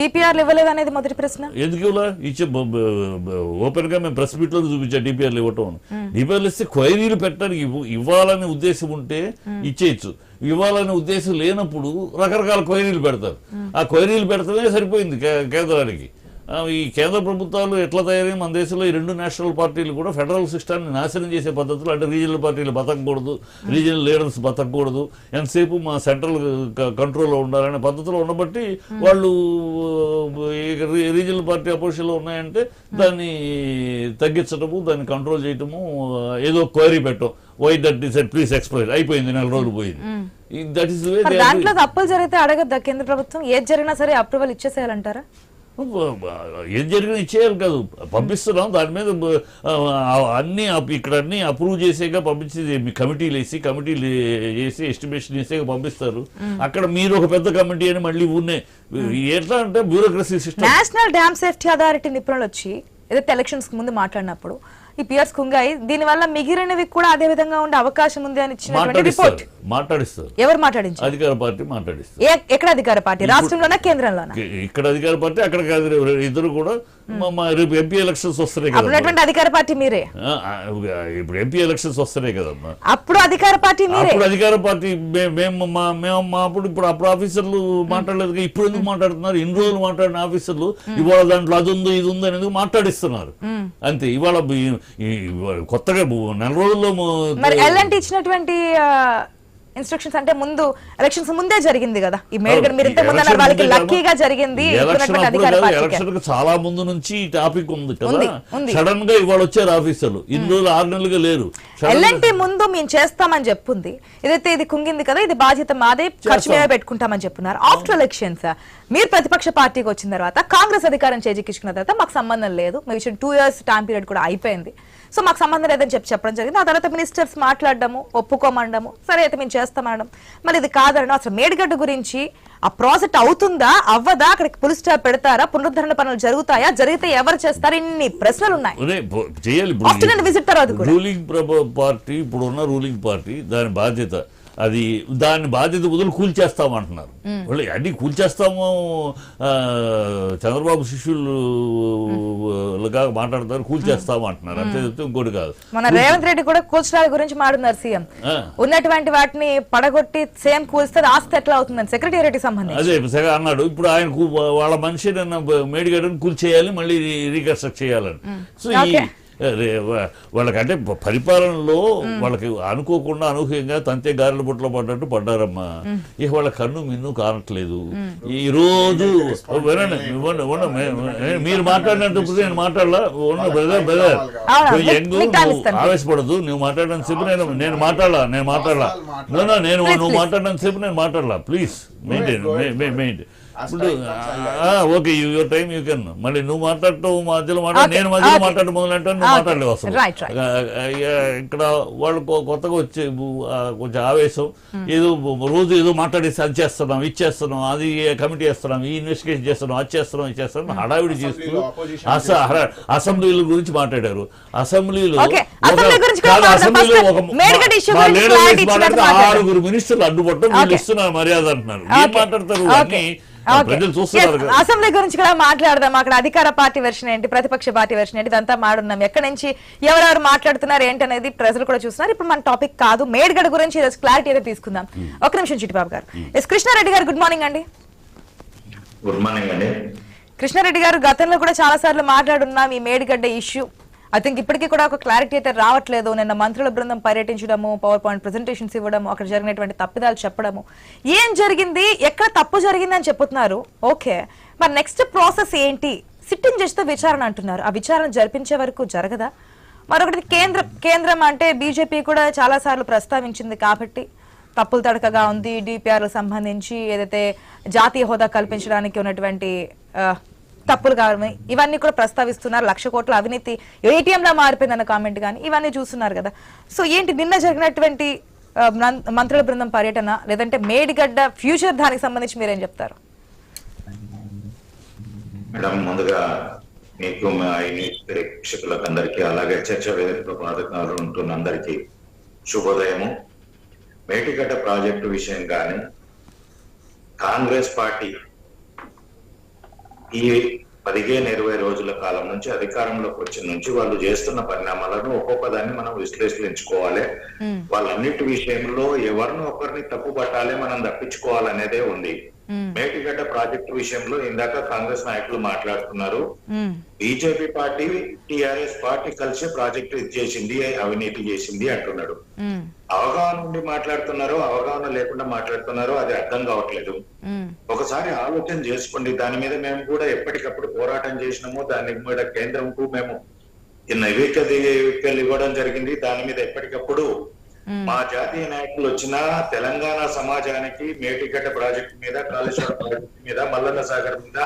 టీపీఆర్లు ఇవ్వలేదు అనేది మొదటి ప్రశ్న. ఎందుకు ఇచ్చే ఓపెన్గా మేము ప్రెస్ మీట్లో చూపించా డిపిఆర్లు ఇవ్వటం డిపిఆర్లు ఇస్తే క్వైరీలు పెట్టడానికి ఇవ్వాలనే ఉద్దేశం ఉంటే ఇచ్చేయచ్చు. ఇవ్వాలనే ఉద్దేశం లేనప్పుడు రకరకాల క్వైరీలు పెడతారు. ఆ క్వైరీలు పెడతమే సరిపోయింది కేంద్రానికి. ఈ కేంద్ర ప్రభుత్వాలు ఎట్లా తయారై మన దేశంలో ఈ రెండు నేషనల్ పార్టీలు కూడా ఫెడరల్ సిస్టాన్ని నాశనం చేసే పద్ధతులు అంటే రీజనల్ పార్టీలు బతకూడదు రీజనల్ లీడర్స్ బతకూడదు ఎంతసేపు మా సెంట్రల్ కంట్రోల్లో ఉండాలనే పద్ధతిలో ఉండబట్టి వాళ్ళు రీజనల్ పార్టీ అపోజిషన్లో ఉన్నాయంటే దాన్ని తగ్గించడము దాన్ని కంట్రోల్ చేయటము ఏదో క్వైరీ పెట్టడం why that decide please explain అయిపోయింది నెల రోజులు పోయింది. దట్ ఈస్ దాంట్లో తప్పులు జరిగితే అడగద్దా? కేంద్ర ప్రభుత్వం ఏది జరిగినా సరే అప్రూవల్ ఇచ్చేసేయాలంటారా? ఏం జరిగినా ఇచ్చేయాలి కాదు. పంపిస్తున్నాం. దాని మీద అన్ని ఇక్కడ అన్ని అప్రూవ్ చేసేగా పంపించి మీ కమిటీలు వేసి కమిటీలు చేసి ఎస్టిమేషన్ చేసేగా పంపిస్తారు. అక్కడ మీరు ఒక పెద్ద కమిటీ అని మళ్ళీ ఊరినే ఎట్లా అంటే bureaucracy system national dam safety authority నిపుణులు వచ్చి ఏదైతే ఎలక్షన్స్ ముందు మాట్లాడినప్పుడు ఈ పియర్స్ కుంగాయి. దీని వల్ల మిగిలినవి కూడా అదే విధంగా ఉండే అవకాశం ఉంది అని ఇచ్చినటువంటి రిపోర్ట్ మాట్లాడిస్తారు. ఎవరు మాట్లాడించారు? అధికార పార్టీ మాట్లాడిస్తారు. ఎక్కడ అధికార పార్టీ? రాష్ట్రంలోనా కేంద్రంలోనా? ఇక్కడ అధికార పార్టీ అక్కడ ఇద్దరు కూడా రేపు ఎంపీ ఎలక్షన్స్ వస్తున్నాయి కదా అధికార పార్టీ మీరే. ఇప్పుడు ఎంపీ ఎలక్షన్స్ వస్తున్నాయి కదమ్మా. అప్పుడు అధికార పార్టీ అప్పుడు అధికార పార్టీ మేము మా మేము మా అప్పుడు ఇప్పుడు అప్పుడు ఆఫీసర్లు మాట్లాడలేదు ఇప్పుడు ఎందుకు మాట్లాడుతున్నారు? ఇన్ని రోజులు మాట్లాడిన ఆఫీసర్లు ఇవాళ దాంట్లో అది ఉంది ఇది ఉంది అనేది మాట్లాడిస్తున్నారు? అంతే ఇవాళ కొత్తగా నెల రోజుల్లో ఇచ్చినటువంటి ఇన్స్ట్రక్షన్స్ అంటే ముందు ఎలక్షన్స్ ముందే జరిగింది కదా. ఈ మేడగడ మీరు ఇంతకు ముందు వాళ్ళకి లక్కీగా జరిగింది చాలా ముందు నుంచి ఈ టాపిక్ ఉంది కదా. సడన్గా ఇవాళ వచ్చారు ఆఫీసర్లు. ఇన్ని రోజులు ఆరు నెలలుగా లేరు. ఎల్ఎన్టీ ముందు మేము చేస్తామని చెప్పుంది. ఇదైతే ఇది కుంగింది కదా ఇది బాధ్యత మాదే ఖర్చు మేమే పెట్టుకుంటామని చెప్పున్నారు. ఆఫ్టర్ ఎలక్షన్స్ మీరు ప్రతిపక్ష పార్టీకి వచ్చిన తర్వాత కాంగ్రెస్ అధికారం చేజిక్కించుకున్న తర్వాత మాకు సంబంధం లేదు. మేము ఇచ్చిన టూ ఇయర్స్ టైం పీరియడ్ కూడా అయిపోయింది. సో మాకు సంబంధం లేదని చెప్పి చెప్పడం జరిగింది. ఆ తర్వాత మినిస్టర్స్ మాట్లాడడము ఒప్పుకోమండము. సరే అయితే మేము చేస్తామనడం మరి ఇది కాదనడం. అసలు మేడిగడ్డ గురించి ఆ ప్రాజెక్ట్ అవుతుందా? అవ్వదా? అక్కడికి పులి స్టాప్ పెడతారా? పునరుద్ధరణ పనులు జరుగుతాయా? జరిగితే ఎవరు చేస్తారు? ఇన్ని ప్రశ్నలు ఉన్నాయి. visit తర్వాత. రూలింగ్ పార్టీ ఇప్పుడు ఉన్న రూలింగ్ పార్టీ దాని బాధ్యత అది దాని బాధ్యత వదిలి కూల్చేస్తామంటున్నారు. వాళ్ళు అన్ని కూల్చేస్తాము? చంద్రబాబు శిష్యులుగా మాట్లాడతారు కూల్చేస్తాము అంటున్నారు. అంతే తప్పితే ఇంకోటి కాదు. మన రేవంత్ రెడ్డి కూడా కూల్చడాల గురించి మాట్లాడున్నారు సీఎం. ఉన్నటువంటి వాటిని పడగొట్టి సేమ్ కూల్స్తే ఆస్తి ఎట్లా అవుతుందని సెక్రటేరియట్ సంబంధించి. అదే అన్నాడు. ఇప్పుడు ఆయన వాళ్ళ మనిషి నిన్న మేడిగడ్డను కూల్చేయాలి మళ్ళీ రీకన్స్ట్రక్ట్ చేయాలని. సో వాళ్ళకంటే పరిపాలనలో వాళ్ళకి అనుకోకుండా అనూహ్యంగా తంతే గారెల బుట్టలో పడ్డట్టు పడ్డారమ్మా. ఇక వాళ్ళ కన్ను మిన్ను కానట్లేదు. ఈ రోజు వినండి మీరు మాట్లాడినప్పుడు నేను మాట్లాడలా? Brother brother? యంగ్. ఆవేశపడదు నువ్వు మాట్లాడడం సేపు నేను నేను మాట్లాడలా నేను మాట్లాడలా. నేను నువ్వు. మాట్లాడడం సేపు నేను మాట్లాడలా. Please maintain. మెయింటైన్ ఇప్పుడు okay your time you can మళ్ళీ నువ్వు మాట్లాడటం మధ్యలో మాట్లాడు నేను మధ్యలో. మాట్లాడడం మొదలంటే నువ్వు. మాట్లాడలేవు అసలు ఇక్కడ వాళ్ళు కొత్తగా వచ్చే కొంచెం ఆవేశం ఏదో బు- రోజు ఏదో మాట్లాడేసి అది చేస్తున్నాం ఇది చేస్తున్నాం అది కమిటీ చేస్తున్నాం ఈ ఇన్వెస్టిగేషన్ చేస్తున్నాం అది చేస్తున్నాం ఇది చేస్తున్నాం హడావిడి చేస్తూ అసెంబ్లీలో గురించి మాట్లాడారు అసెంబ్లీలో ఒక. ఆరుగురు మినిస్టర్లు అడ్డుపట్టడం వీళ్ళు. ఇస్తున్నారు మర్యాద అంటున్నారు ఏం. మాట్లాడతారు Okay. అసెంబ్లీ గురించి కూడా మాట్లాడదాం. అక్కడ అధికార పార్టీ వెర్షన్ ఏంటి ప్రతిపక్ష పార్టీ వెర్షన్ ఏంటి ఇదంతా మాడున్నాం. ఎక్కడి నుంచి ఎవరెవరు మాట్లాడుతున్నారు ఏంటనేది ప్రజలు కూడా చూస్తున్నారు. ఇప్పుడు మన టాపిక్ కాదు మేడ్గడ గురించి ఈరోజు క్లారిటీ అయితే తీసుకుందాం. ఒక నిమిషం Chittibabu garu. Yes Krishna Reddy garu good morning అండి. గుడ్ మార్నింగ్ అండి. కృష్ణారెడ్డి గారు గతంలో కూడా చాలా సార్లు మాట్లాడున్నాం ఈ మేడిగడ్డ ఇష్యూ ఐ థింక్ ఇప్పటికీ కూడా ఒక క్లారిటీ అయితే రావట్లేదు. నిన్న మంత్రుల బృందం పర్యటించడము పవర్ పాయింట్ ప్రెజెంటేషన్స్ ఇవ్వడము అక్కడ జరిగినటువంటి తప్పిదాలు చెప్పడము. ఏం జరిగింది? ఎక్కడ తప్పు జరిగింది అని చెప్తున్నారు ఓకే మరి నెక్స్ట్ ప్రాసెస్ ఏంటి? సిట్టింగ్ జడ్జితో విచారణ అంటున్నారు. ఆ విచారణ జరిపించే వరకు జరగదా? మరొకటి కేంద్ర కేంద్రం అంటే బీజేపీ కూడా చాలా సార్లు ప్రస్తావించింది కాబట్టి తప్పులు తడకగా ఉంది. డిపిఆర్ సంబంధించి ఏదైతే జాతీయ హోదా కల్పించడానికి ఉన్నటువంటి తప్పులు కావడం ఇవన్నీ కూడా ప్రస్తావిస్తున్నారు. లక్ష కోట్ల అవినీతి ఏటీఎం లా మారిపోయిందన్న కామెంట్ కానీ ఇవన్నీ చూస్తున్నారు కదా. సో ఏంటి నిన్న జరిగినటువంటి మంత్రుల బృందం పర్యటన లేదంటే మేడిగడ్డ ఫ్యూచర్ దానికి సంబంధించి మీరేం చెప్తారు? మేడం ముందుగా మీకు మా ప్రేక్షకులకు అందరికీ అలాగే చర్చ వేదిక పాదకాలు ఉంటున్న అందరికీ శుభోదయము. మేటిగడ్డ ప్రాజెక్టు విషయం కానీ కాంగ్రెస్ పార్టీ ఈ పదిహేను ఇరవై రోజుల కాలం నుంచి అధికారంలోకి వచ్చిన నుంచి వాళ్ళు చేస్తున్న పరిణామాలను ఒక్కొక్క దాన్ని మనం విశ్లేషించుకోవాలి. వాళ్ళన్నిటి విషయంలో ఎవరిని ఒకరిని తప్పు పట్టాలి మనం తప్పించుకోవాలనేదే ఉంది. మేటిగడ్డ ప్రాజెక్టు విషయంలో ఇందాక కాంగ్రెస్ నాయకులు మాట్లాడుతున్నారు. బీజేపీ పార్టీ టిఆర్ఎస్ పార్టీ కలిసి ప్రాజెక్టు ఇది చేసింది అవినీతి చేసింది అంటున్నాడు. అవగాహన నుండి మాట్లాడుతున్నారు అవగాహన లేకుండా మాట్లాడుతున్నారు అది అర్థం కావట్లేదు. ఒకసారి ఆలోచన చేసుకోండి. దాని మీద మేము కూడా ఎప్పటికప్పుడు పోరాటం చేసినాము. దాని మీద కేంద్రంకు మేము ఈ నైవేద్యాలు ఇవ్వడం జరిగింది. దాని మీద ఎప్పటికప్పుడు మా జాతీయ నాయకులు వచ్చిన తెలంగాణ సమాజానికి మేటిగడ్డ ప్రాజెక్టు మీద కాళేశ్వరం ప్రాజెక్టు మీద మల్లన్న సాగర్ మీద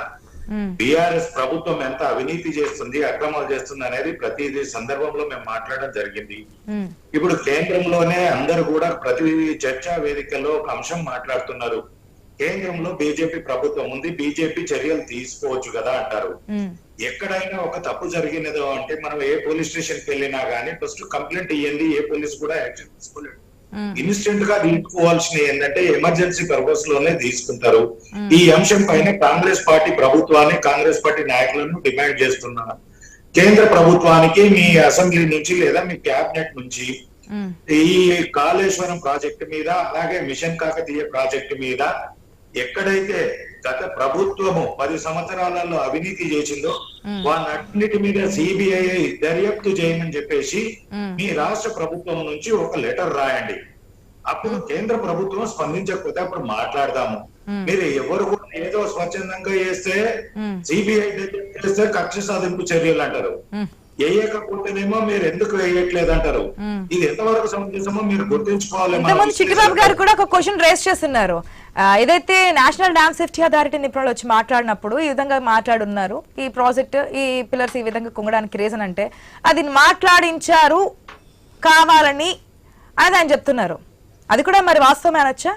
బీఆర్ఎస్ ప్రభుత్వం ఎంత అవినీతి చేస్తుంది అక్రమాలు చేస్తుంది అనేది ప్రతి సందర్భంలో మేము మాట్లాడడం జరిగింది. ఇప్పుడు కేంద్రంలోనే అందరూ కూడా ప్రతి చర్చా వేదికలో ఒక అంశం మాట్లాడుతున్నారు. కేంద్రంలో బీజేపీ ప్రభుత్వం ఉంది బీజేపీ చర్యలు తీసుకోవచ్చు కదా అంటారు. ఎక్కడైనా ఒక తప్పు జరిగినదో అంటే మనం ఏ పోలీస్ స్టేషన్కి వెళ్ళినా గానీ ఫస్ట్ కంప్లైంట్ ఇయ్యండి ఏ పోలీస్ కూడా యాక్షన్ తీసుకోలేడు ఇన్స్టెంట్గా తీసుకోవాల్సిన ఏంటంటే ఎమర్జెన్సీ పర్పస్లోనే తీసుకుంటారు ఈ అంశం పైన కాంగ్రెస్ పార్టీ ప్రభుత్వాన్ని కాంగ్రెస్ పార్టీ నాయకులను డిమాండ్ చేస్తున్నారు. కేంద్ర ప్రభుత్వానికి మీ అసెంబ్లీ నుంచి లేదా మీ క్యాబినెట్ నుంచి ఈ కాళేశ్వరం ప్రాజెక్టు మీద అలాగే మిషన్ కాకతీయ ప్రాజెక్టు మీద ఎక్కడైతే గత ప్రభుత్వము పది సంవత్సరాలలో అవినీతి చేసిందో వాటన్నిటి మీద సిబిఐ దర్యాప్తు చేయమని చెప్పేసి మీ రాష్ట్ర ప్రభుత్వం నుంచి ఒక లెటర్ రాయండి. అప్పుడు కేంద్ర ప్రభుత్వం స్పందించకపోతే అప్పుడు మాట్లాడదాము. మీరు ఎవరు కూడా ఏదో స్వచ్ఛందంగా చేస్తే సిబిఐ చేస్తే కక్ష సాధింపు చర్యలు అంటారు. వేయకపోతేనేమో మీరు ఎందుకు వేయట్లేదు అంటారు. ఇది ఎంతవరకు సమంజసమో మీరు గుర్తుంచుకోవాలి. చిట్టిబాబు గారు కూడా ఒక క్వశ్చన్ రేస్ చేస్తున్నారు. ఏదైతే నేషనల్ డ్యామ్ సేఫ్టీ అథారిటీ నిపుణులు వచ్చి మాట్లాడినప్పుడు ఈ విధంగా మాట్లాడున్నారు. ఈ ప్రాజెక్ట్ ఈ పిల్లర్స్ ఈ విధంగా కుంగడానికి రీజన్ అంటే అది మాట్లాడించారు కావాలని అని ఆయన చెప్తున్నారు. అది కూడా మరి వాస్తవమే అనొచ్చా?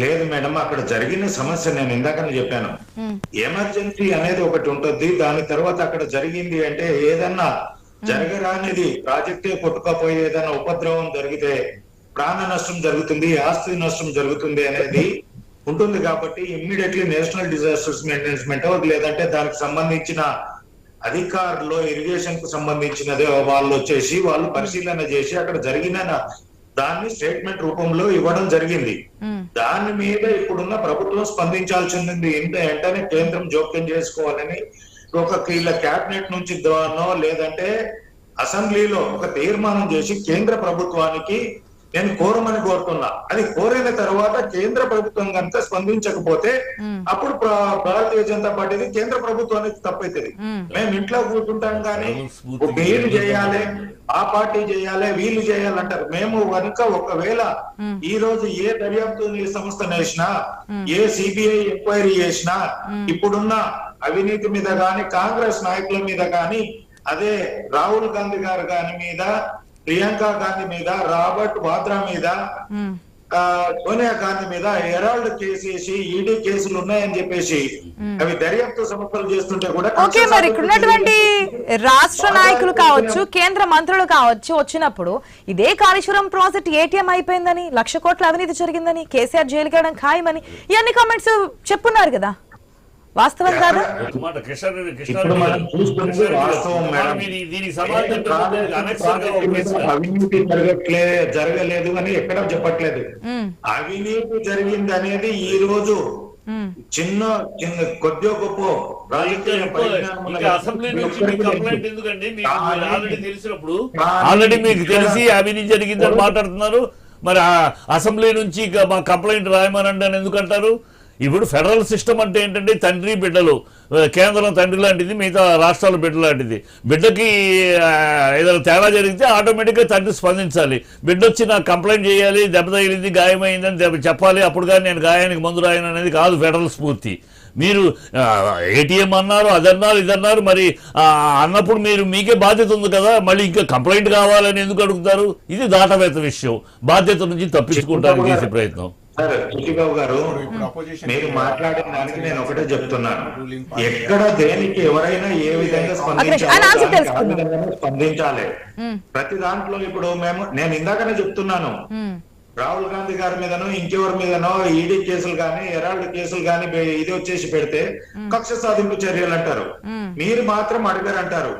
లేదు మేడం అక్కడ జరిగిన సమస్య నేను ఇందాకనే చెప్పాను. ఎమర్జెన్సీ అనేది ఒకటి ఉంటుంది దాని తర్వాత అక్కడ జరిగింది అంటే ఏదన్నా జరగరానిది ప్రాజెక్టే కొట్టుకపోయి ఏదైనా ఉపద్రవం జరిగితే ప్రాణ నష్టం జరుగుతుంది ఆస్తి నష్టం జరుగుతుంది అనేది ఉంటుంది కాబట్టి ఇమ్మీడియట్లీ నేషనల్ డిజాస్టర్స్ మేనేజ్మెంట్ లేదంటే దానికి సంబంధించిన అధికారులు ఇరిగేషన్కు సంబంధించినది వాళ్ళు వచ్చేసి వాళ్ళు పరిశీలన చేసి అక్కడ జరిగిన దాన్ని స్టేట్మెంట్ రూపంలో ఇవ్వడం జరిగింది. దాని మీద ఇప్పుడున్న ప్రభుత్వం స్పందించాల్సింది ఇంత వెంటనే కేంద్రం జోక్యం చేసుకోవాలని ఒక వీళ్ళ క్యాబినెట్ నుంచి ద్వారానో లేదంటే అసెంబ్లీలో ఒక తీర్మానం చేసి కేంద్ర ప్రభుత్వానికి నేను కోరమని కోరుతున్నా. అది కోరిన తర్వాత కేంద్ర ప్రభుత్వం కనుక స్పందించకపోతే అప్పుడు భారతీయ జనతా పార్టీది కేంద్ర ప్రభుత్వానికి తప్పైతుంది. మేము. ఇంట్లో కూర్చుంటాం కానీ వీళ్ళు చేయాలి? ఆ పార్టీ చేయాలి వీళ్ళు చేయాలంటారు. మేము కనుక ఒకవేళ ఈ రోజు ఏ దర్యాప్తు సంస్థ వేసినా ఏ సిబిఐ ఎంక్వైరీ చేసినా ఇప్పుడున్న అవినీతి మీద గాని కాంగ్రెస్ నాయకుల మీద గాని అదే రాహుల్ గాంధీ గారు గాని మీద ప్రియాంక గాంధీ మీద రాబర్ట్ వాద్రా మీద సోనియా గాంధీ మీద హెరాల్డ్ కేసు వేసి ఈడీ కేసులు ఉన్నాయని చెప్పేసి అవి దర్యాప్తు సంస్థలు చేస్తుంటే కూడా ఓకే మరి ఇక్కడ ఉన్నటువంటి రాష్ట్ర నాయకులు కావచ్చు కేంద్ర మంత్రులు కావచ్చు వచ్చినప్పుడు ఇదే కాళేశ్వరం ప్రాజెక్ట్ ఏటీఎం అయిపోయిందని లక్ష కోట్ల అవినీతి జరిగిందని కేసీఆర్ వెళ్ళడం ఖాయమని ఇవన్నీ కామెంట్స్ చెప్పున్నారు కదా. వాస్తవం కాదా. అవినీతి జరగట్లే జరగలేదు అని ఎక్కడ చెప్పట్లేదు. అవినీతి జరిగింది అనేది ఈ రోజు చిన్న చిన్న కొద్ది గొప్ప ఆల్రెడీ తెలిసినప్పుడు కానీ ఆల్రెడీ మీకు తెలిసి అవినీతి జరిగిందని మాట్లాడుతున్నారు. మరి ఆ అసెంబ్లీ నుంచి ఇక మా కంప్లైంట్ రాయమనండి అని ఎందుకంటారు ఇప్పుడు ఫెడరల్ సిస్టమ్ అంటే ఏంటంటే తండ్రి బిడ్డలు. కేంద్రం తండ్రి లాంటిది మిగతా రాష్ట్రాల బిడ్డ లాంటిది. బిడ్డకి ఏదైనా తేడా జరిగితే ఆటోమేటిక్గా తండ్రి స్పందించాలి. బిడ్డ వచ్చి నాకు కంప్లైంట్ చేయాలి దెబ్బ తగిలింది గాయమైందని చెప్పాలి. అప్పుడు కానీ నేను గాయానికి మందు రాయను అనేది కాదు ఫెడరల్ స్ఫూర్తి. మీరు ఏటీఎం అన్నారు అదన్నారు ఇదన్నారు మరి అన్నప్పుడు మీరు మీకే బాధ్యత ఉంది కదా మళ్ళీ ఇంకా కంప్లైంట్ కావాలని ఎందుకు అడుగుతారు? ఇది దాటవేత విషయం. బాధ్యత నుంచి తప్పించుకోవడానికి చేసే ప్రయత్నం. సార్ గారు మీరు మాట్లాడిన దానికి నేను ఒకటే చెప్తున్నాను. ఎక్కడ దేనికి ఎవరైనా ఏ విధంగా స్పందించాలో స్పందించాలి. ప్రతి దాంట్లో ఇప్పుడు మేము నేను ఇందాకనే చెప్తున్నాను. రాహుల్ గాంధీ గారి మీదనో ఇంకెవరి మీదనో ఈడీ కేసులు గాని ఎరాల్డ్ కేసులు గాని బె- ఇది వచ్చేసి పెడితే కక్ష సాధింపు చర్యలు అంటారు. మీరు మాత్రం అడగారు అంటారు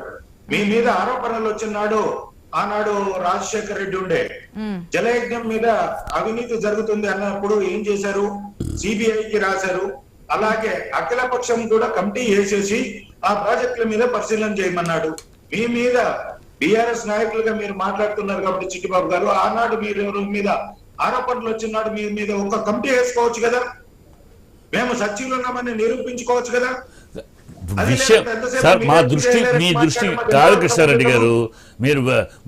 మీ మీద ఆరోపణలు వచ్చినాడు. ఆనాడు రాజశేఖర రెడ్డి ఉండే. జలయజ్ఞం మీద అవినీతి జరుగుతుంది అన్నప్పుడు ఏం చేశారు? సిబిఐకి రాశారు. అలాగే అఖిల పక్షం కూడా కమిటీ వేసేసి ఆ ప్రాజెక్టుల మీద పరిశీలన చేయమన్నాడు. మీ మీద బిఆర్ఎస్ నాయకులుగా మీరు మాట్లాడుతున్నారు కాబట్టి చిట్టిబాబు గారు ఆనాడు మీరు మీద ఆరోపణలు వచ్చినాడు మీ మీద ఒక కమిటీ వేసుకోవచ్చు కదా? మేము సచివులు ఉన్నామని నిరూపించుకోవచ్చు కదా? విషయం సార్ మా దృష్టి మీ దృష్టి చెప్పారు. కాదు కృష్ణారెడ్డి గారు మీరు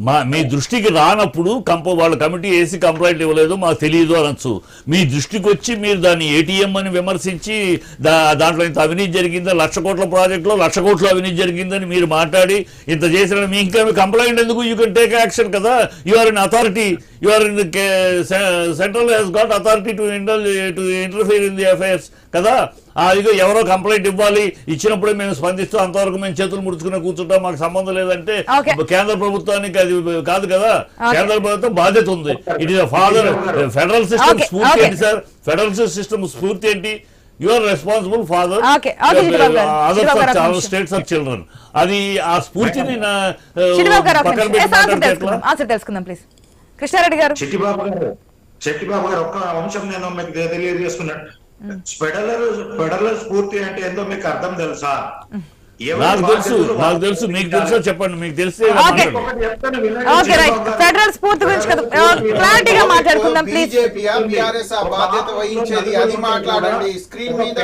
మా మీ దృష్టికి రానప్పుడు కంప వాళ్ళ కమిటీ వేసి కంప్లైంట్ ఇవ్వలేదు మాకు తెలియదు అనొచ్చు. మీ దృష్టికి వచ్చి మీరు దాన్ని ఏటీఎం అని విమర్శించి దా దాంట్లో ఇంత అవినీతి జరిగిందా? లక్ష కోట్ల ప్రాజెక్టులో లక్ష కోట్ల అవినీతి జరిగిందని మీరు మాట్లాడి ఇంత చేసిన మీ ఇంకా కంప్లైంట్ ఎందుకు? యూ కెన్ టేక్ యాక్షన్ కదా. You are in authority you are in central he's got authority to to interfere in the affairs కదా. ఇదిగో ఎవరో కంప్లైంట్ ఇవ్వాలి ఇచ్చినప్పుడే మేము స్పందిస్తూ అంతవరకు మేము చేతులు ముడుచుకుని కూర్చుంటాం మాకు సంబంధం లేదంటే. కేంద్ర ప్రభుత్వానికి అది కాదు కదా. కేంద్ర ప్రభుత్వం బాధ్యత ఉంది it is father federal system స్ఫూర్తి. ఏంటి సార్ ఫెడరల్ సిస్టమ్ స్ఫూర్తి ఏంటి you are responsible father other. States of children అది ఆ స్ఫూర్తిని నా, ఆ, చిట్టిబాబు గారు పక్కన. పెట్టి? తెలుసుకుందాం ప్లీజ్ కృష్ణారెడ్డి చెట్టిబాబు గారు చెట్టిబాబు గారు ఒక్క అంశం నేను మీకు తెలియజేసుకున్నాను ఫెడరల్ ఫెడరల్ స్ఫూర్తి అంటే ఏందో మీకు అర్థం తెలుసా? నాకు తెలుసు నాకు తెలుసు మీకు. తెలుసా చెప్పండి మీకు తెలిస్తే Okay. మాట్లాడండి. ఒకటి చెప్తాను వినండి, ఓకే రైట్. చెట్టిబాబు గారు. ఫెడరల్ స్ఫూర్తి గురించి కదా క్లారిటీగా మాట్లాడుకుందాం ప్లీజ్. బీజేపీ బీఆర్ఎస్ ఆ బాధ్యత వహించేది అది మాట్లాడండి. స్క్రీన్ మీద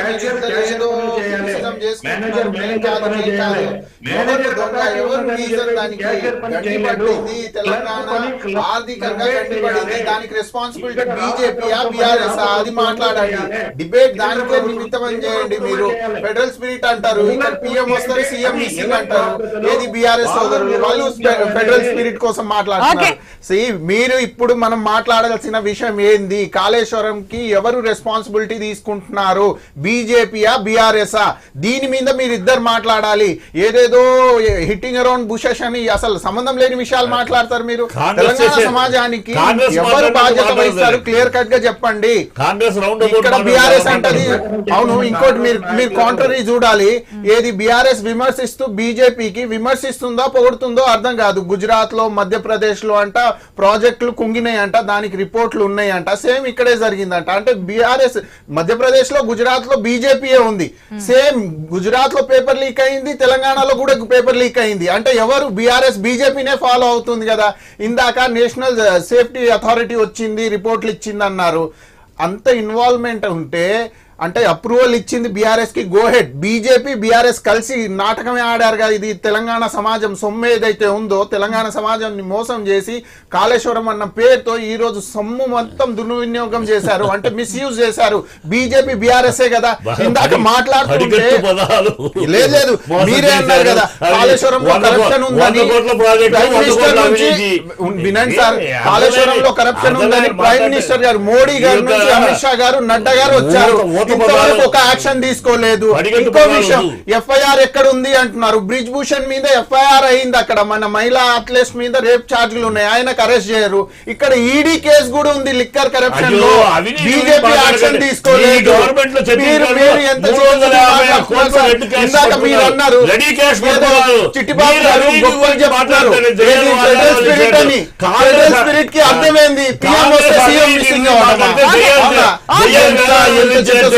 దానికి తెలంగాణ ఆర్థికంగా రెస్పాన్సిబిలిటీ బీజేపీ బీఆర్ఎస్ అది మాట్లాడండి. డిబేట్ దానికే నిమిత్తం చేయండి మీరు. ఫెడరల్ స్పిరిట్ అంటారు. ఇక్కడ పిఎం వస్తారు సీఎం మిస్సింగ్ అంటారు ఏది బీఆర్ఎస్ సోదరులు? వాళ్ళు ఫెడరల్ స్పిరిట్ కోసం మాట్లాడుతున్నారు. మీరు ఇప్పుడు మనం మాట్లాడాల్సిన విషయం ఏంది? కాళేశ్వరం కి ఎవరు రెస్పాన్సిబిలిటీ తీసుకుంటున్నారు? బీజేపీయా బీఆర్ఎస్ఆ దీని మీద మీరు ఇద్దరు మాట్లాడాలి. ఏదేదో హిట్టింగ్ అరౌండ్ బుషెస్ అని అసలు సంబంధం లేని విషయాలు మాట్లాడతారు మీరు. తెలంగాణ సమాజానికి ఎవరు బాధ్యత. వహిస్తారు? క్లియర్ కట్గా చెప్పండి. కాంగ్రెస్ రౌండ్ ఇక్కడ బీఆర్ఎస్ అంటది. అవును ఇంకోటి మీరు మీరు కాంట్రరీ చూడాలి. ఏది బీఆర్ఎస్ విమర్శిస్తూ బీజేపీకి విమర్శిస్తుందో పొగుడుతుందో అర్థం కాదు. గుజరాత్లో మధ్యప్రదేశ్లో అంట ప్రాజెక్టులు కుంగినాయి అంట దానికి రిపోర్ట్లు ఉన్నాయంట. సేమ్ ఇక్కడే జరిగిందంట. అంటే బీఆర్ఎస్ మధ్యప్రదేశ్లో గుజరాత్లో బీజేపీయే ఉంది. సేమ్ గుజరాత్లో పేపర్ లీక్ అయింది తెలంగాణలో కూడా పేపర్ లీక్ అయింది. అంటే ఎవరు? బీఆర్ఎస్ బీజేపీనే ఫాలో అవుతుంది కదా. ఇందాక నేషనల్ సేఫ్టీ అథారిటీ వచ్చింది రిపోర్ట్లు ఇచ్చింది అన్నారు అంత ఇన్వాల్వ్మెంట్ ఉంటే అంటే అప్రూవల్ ఇచ్చింది బీఆర్ఎస్కి గో హెడ్ బీజేపీ బీఆర్ఎస్ కలిసి నాటకమే ఆడారు కదా ఇది. తెలంగాణ సమాజం సొమ్ము ఏదైతే ఉందో తెలంగాణ సమాజాన్ని మోసం చేసి కాళేశ్వరం అన్న పేరుతో ఈ రోజు సొమ్ము మొత్తం దుర్వినియోగం చేశారు. అంటే మిస్యూజ్ చేశారు. బీజేపీ బీఆర్ఎస్ కదా. ఇందాక మాట్లాడుతుంటే లేదు మీరే అన్నారు. కదా కాళేశ్వరంలో కరప్షన్ ఉందని ప్రైమ్ మినిస్టర్ నుంచి. వినండి సార్ కాళేశ్వరంలో కరప్షన్ ఉందని ప్రైమ్ మినిస్టర్ గారు మోడీ గారి నుంచి అమిత్ షా గారు నడ్డా గారు వచ్చారు. ఇంతవరకు ఒక యాక్షన్ తీసుకోలేదు. ఇంకో విషయం. ఎఫ్ఐఆర్ ఎక్కడ ఉంది అంటున్నారు. బ్రిజ్ భూషణ్ మీద ఎఫ్ఐఆర్ అయింది అక్కడ. మన మహిళా అథ్లెట్స్ మీద రేప్ ఛార్జీలు ఉన్నాయి. ఆయనకు అరెస్ట్ చేయరు. ఇక్కడ ఈడీ కేసు కూడా ఉంది లిక్కర్ కరప్షన్లో. BJP action. తీసుకోలేదు. ఇందాక మీరు. అన్నారు. చిట్టిబాబు గారు గొప్పలు చెప్తున్నారు. స్పిరిట్. అని? స్పిరిట్కి అర్థమైంది. పిఎం వస్తే సీఎం మిస్సింగ్ ఎంత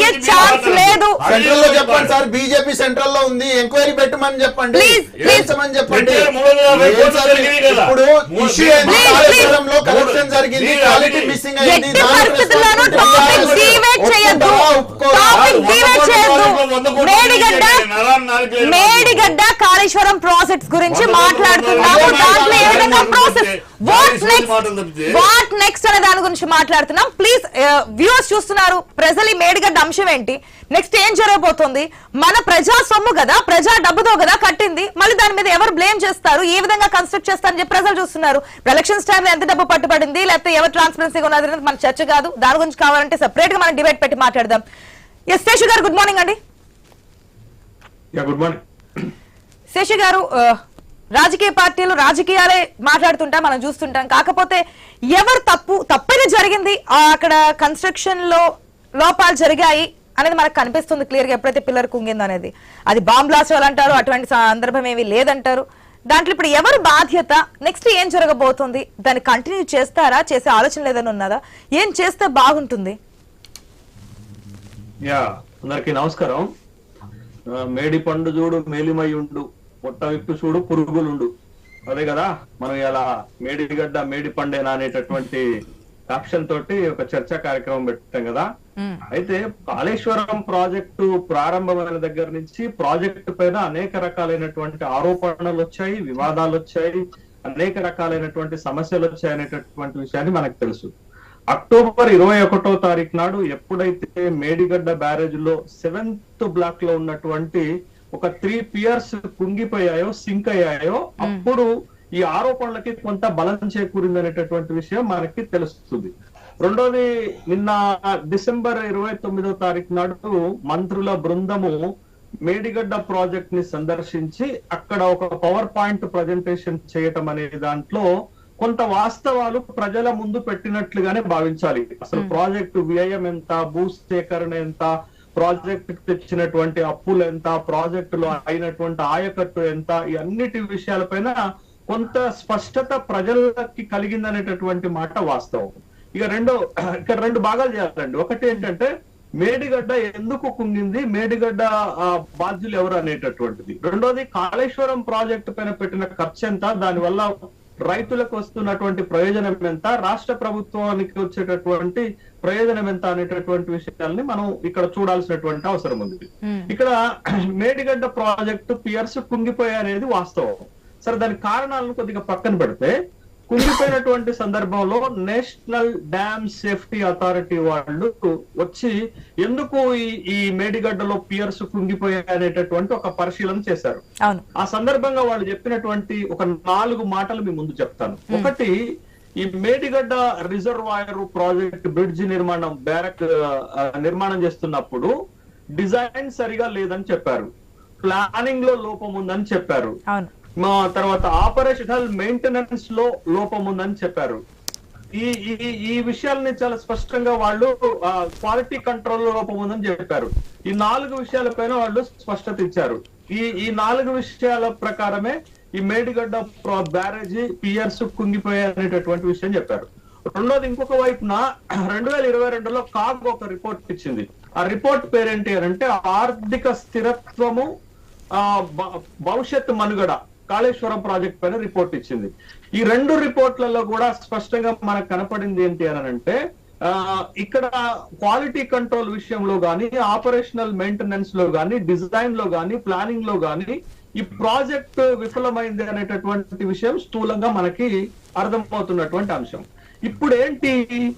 అయ్యే ఛాన్స్ లేదు. సెంట్రల్లో చెప్పండి సార్ బీజేపీ సెంట్రల్లో ఉంది. ఎంక్వైరీ పెట్టమని చెప్పండి. చేయించమని చెప్పండి. ఇప్పుడు ఇష్యూ ఏంది? కాళేశ్వరంలో. కరప్షన్ జరిగింది. క్వాలిటీ మిస్సింగ్ అయింది. ఎట్టి మేడిగడ్డ కాళేశ్వరం ప్రాజెక్ట్స్ గురించి మాట్లాడుతున్నాము. మొదలు దాంట్లో ఏ విధంగా మొదలు ప్రాసెస్ వాట్ నెక్స్ట్. వాట్ అనే దాని గురించి మాట్లాడుతున్నాం. ప్లీజ్ వ్యూవర్స్ చూస్తున్నారు ప్రజలు ఈ మేడిగడ్డ అంశం ఏంటి? నెక్స్ట్ ఏం జరగబోతుంది? మన ప్రజా సొమ్ము కదా ప్రజా డబ్బుతో కదా కట్టింది. మళ్ళీ దాని మీద ఎవరు బ్లేమ్ చేస్తారు? ఏ విధంగా కన్స్ట్రక్ట్ చేస్తారని చెప్పి ప్రజలు చూస్తున్నారు. ఎలక్షన్స్ టైంలో ఎంత డబ్బు పట్టుబడింది? లేకపోతే ఎవరు ట్రాన్స్పరెన్సీగా ఉన్నది మన చర్చ కాదు. దాని గురించి కావాలంటే సెపరేట్గా మనం డిబేట్ పెట్టి మాట్లాడదాం. Yes Seshu garu good morning అండి. Yeah good morning Seshi garu రాజకీయ పార్టీలు రాజకీయాలే మాట్లాడుతుంటాం మనం చూస్తుంటాం. కాకపోతే ఎవరు తప్పు తప్పేది జరిగింది అక్కడ కన్స్ట్రక్షన్లో లోపాలు జరిగాయి అనేది మనకు కనిపిస్తుంది క్లియర్గా ఎప్పుడైతే పిల్లర్ కుంగిందో అనేది. అది బాంబ్ బ్లాస్ట్ అంటారు అటువంటి సందర్భం ఏమీ లేదంటారు. దాంట్లో ఇప్పుడు ఎవరు బాధ్యత? నెక్స్ట్ ఏం జరగబోతుంది? దాన్ని కంటిన్యూ చేస్తారా? చేసే ఆలోచన ఏదైనా ఉన్నదా? ఏం చేస్తే బాగుంటుంది? యా అందరికి నమస్కారం. మేడి పండు చూడు మేలిమై ఉండు. పొట్ట విప్పు చూడు పురుగులుండు. అదే కదా మనం ఇలా మేడిగడ్డ మేడి పండేనా అనేటటువంటి ఆప్షన్ తోటి ఒక చర్చా కార్యక్రమం పెట్టాం కదా. అయితే కాళేశ్వరం ప్రాజెక్టు ప్రారంభమైన దగ్గర నుంచి ప్రాజెక్టు పైన అనేక రకాలైనటువంటి ఆరోపణలు వచ్చాయి వివాదాలు వచ్చాయి అనేక రకాలైనటువంటి సమస్యలు వచ్చాయి అనేటటువంటి విషయాన్ని మనకు తెలుసు. అక్టోబర్ ఇరవై ఒకటో తారీఖు నాడు ఎప్పుడైతే మేడిగడ్డ బ్యారేజ్లో సెవెంత్ బ్లాక్లో ఉన్నటువంటి ఒక త్రీ పియర్స్ కుంగిపోయాయో సింక్ అయ్యాయో అప్పుడు ఈ ఆరోపణలకి కొంత బలం చేకూరింది అనేటటువంటి విషయం మనకి తెలుస్తుంది. రెండోది నిన్న డిసెంబర్ ఇరవై తొమ్మిదో తారీఖు నాడు మంత్రుల బృందము మేడిగడ్డ ప్రాజెక్ట్ని సందర్శించి అక్కడ ఒక పవర్ పాయింట్ ప్రజెంటేషన్ చేయటం అనే దాంట్లో కొంత వాస్తవాలు ప్రజల ముందు పెట్టినట్లుగానే భావించాలి. అసలు ప్రాజెక్టు వ్యయం ఎంత భూ సేకరణ ఎంత ప్రాజెక్ట్ తెచ్చినటువంటి అప్పులు ఎంత ప్రాజెక్టులో అయినటువంటి ఆయకట్టు ఎంత ఈ అన్నిటి విషయాలపైన కొంత స్పష్టత ప్రజలకి కలిగిందనేటటువంటి మాట వాస్తవం. ఇక రెండో ఇక్కడ రెండు భాగాలు చేయాలండి. ఒకటి ఏంటంటే మేడిగడ్డ ఎందుకు కుంగింది మేడిగడ్డ బాధ్యులు ఎవరు అనేటటువంటిది. రెండోది కాళేశ్వరం ప్రాజెక్టు పైన పెట్టిన ఖర్చు ఎంత దానివల్ల రైతులకు వస్తున్నటువంటి ప్రయోజనం ఎంత రాష్ట్ర ప్రభుత్వానికి వచ్చేటటువంటి ప్రయోజనం ఎంత అనేటటువంటి విషయాల్ని మనం ఇక్కడ చూడాల్సినటువంటి అవసరం ఉంది. ఇక్కడ మేడిగడ్డ ప్రాజెక్టు పియర్స్ కుంగిపోయాయి అనేది వాస్తవం. సరే దాని కారణాలను కొద్దిగా పక్కన పెడితే కుంగిపోయినటువంటి సందర్భంలో నేషనల్ డ్యామ్ సేఫ్టీ అథారిటీ వాళ్ళు వచ్చి ఎందుకు ఈ ఈ మేడిగడ్డలో పియర్స్ కుంగిపోయాయి అనేటటువంటి ఒక పరిశీలన చేశారు. ఆ సందర్భంగా వాళ్ళు చెప్పినటువంటి ఒక నాలుగు మాటలు మీ ముందు చెప్తాను. ఒకటి ఈ మేడిగడ్డ రిజర్వాయర్ ప్రాజెక్ట్ బ్రిడ్జ్ నిర్మాణం బ్యారక్ నిర్మాణం చేస్తున్నప్పుడు డిజైన్ సరిగా లేదని చెప్పారు. ప్లానింగ్లో లోపం ఉందని చెప్పారు. మా తర్వాత ఆపరేషనల్ మెయింటెనెన్స్లో లోపం ఉందని చెప్పారు. ఈ ఈ ఈ విషయాల్ని చాలా స్పష్టంగా వాళ్ళు క్వాలిటీ కంట్రోల్ లోపం ఉందని చెప్పారు. ఈ నాలుగు విషయాలపైన వాళ్ళు స్పష్టత ఇచ్చారు. ఈ ఈ నాలుగు విషయాల ప్రకారమే ఈ మేడిగడ్డ ప్ర- బ్యారేజీ పియర్స్ కుంగిపోయాయి అనేటటువంటి విషయం చెప్పారు. రెండోది ఇంకొక వైపున రెండు వేల ఇరవై రెండులో కాగ్ ఒక రిపోర్ట్ ఇచ్చింది. ఆ రిపోర్ట్ పేరేంటి అంటే ఆర్థిక స్థిరత్వము ఆ భ- భవిష్యత్ మనుగడ. కాళేశ్వరం ప్రాజెక్ట్ పైన రిపోర్ట్ ఇచ్చింది. ఈ రెండు రిపోర్ట్లలో కూడా స్పష్టంగా మనకు కనపడింది ఏంటి అని అంటే ఇక్కడ క్వాలిటీ కంట్రోల్ విషయంలో కానీ ఆపరేషనల్ మెయింటెనెన్స్లో కానీ డిజైన్లో కానీ ప్లానింగ్లో కానీ ఈ ప్రాజెక్ట్ విఫలమైంది అనేటటువంటి విషయం స్థూలంగా మనకి అర్థమవుతున్నటువంటి అంశం. ఇప్పుడు ఏంటి